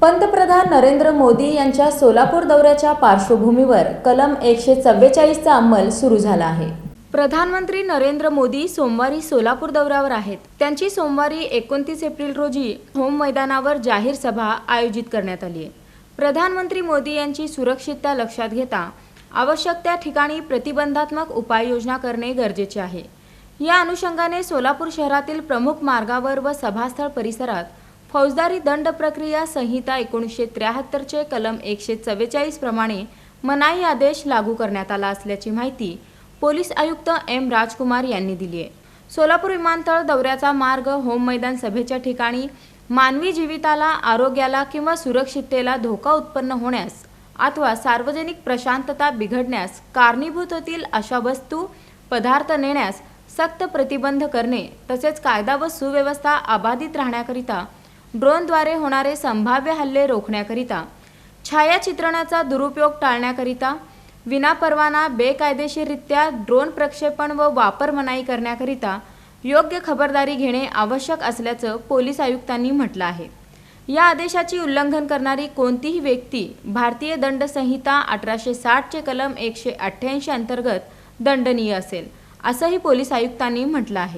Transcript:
पंतप्रधान नरेंद्र मोदी यांच्या सोलापूर दौऱ्याच्या पार्श्वभूमीवर कलम एकशे चव्वेचाळीसचा अंमल सुरू झाला आहे. प्रधानमंत्री नरेंद्र मोदी सोमवारी सोलापूर दौऱ्यावर आहेत. त्यांची सोमवारी एकोणतीस एप्रिल रोजी होम मैदानावर जाहीर सभा आयोजित करण्यात आली आहे. प्रधानमंत्री मोदी यांची सुरक्षितता लक्षात घेता आवश्यक त्या ठिकाणी प्रतिबंधात्मक उपाययोजना करणे गरजेचे आहे. या अनुषंगाने सोलापूर शहरातील प्रमुख मार्गावर व सभास्थळ परिसरात फौजदारी दंड प्रक्रिया संहिता एकोणीसशे त्र्याहत्तरचे कलम एकशे चव्वेचाळीस प्रमाणे मनाई आदेश लागू करण्यात आला असल्याची माहिती पोलीस आयुक्त एम राजकुमार यांनी दिली आहे. सोलापूर विमानतळ दौऱ्याचा मार्ग होम मैदान सभेच्या ठिकाणी मानवी जीविताला आरोग्याला किंवा सुरक्षिततेला धोका उत्पन्न होण्यास अथवा सार्वजनिक प्रशांतता बिघडण्यास कारणीभूत होतील अशा वस्तू पदार्थ नेण्यास सक्त प्रतिबंध करणे तसेच कायदा व सुव्यवस्था अबाधित राहण्याकरिता ड्रोनद्वारे होणारे संभाव्य हल्ले रोखण्याकरिता छायाचित्रणाचा दुरुपयोग टाळण्याकरिता विनापरवाना बेकायदेशीररित्या ड्रोन प्रक्षेपण व वापर मनाई करण्याकरिता योग्य खबरदारी घेणे आवश्यक असल्याचं पोलीस आयुक्तांनी म्हटलं आहे. या आदेशाची उल्लंघन करणारी कोणतीही व्यक्ती भारतीय दंड संहिता अठराशे साठचे कलम एकशे अठ्ठ्याऐंशी अंतर्गत दंडनीय असेल असंही पोलीस आयुक्तांनी म्हटलं आहे.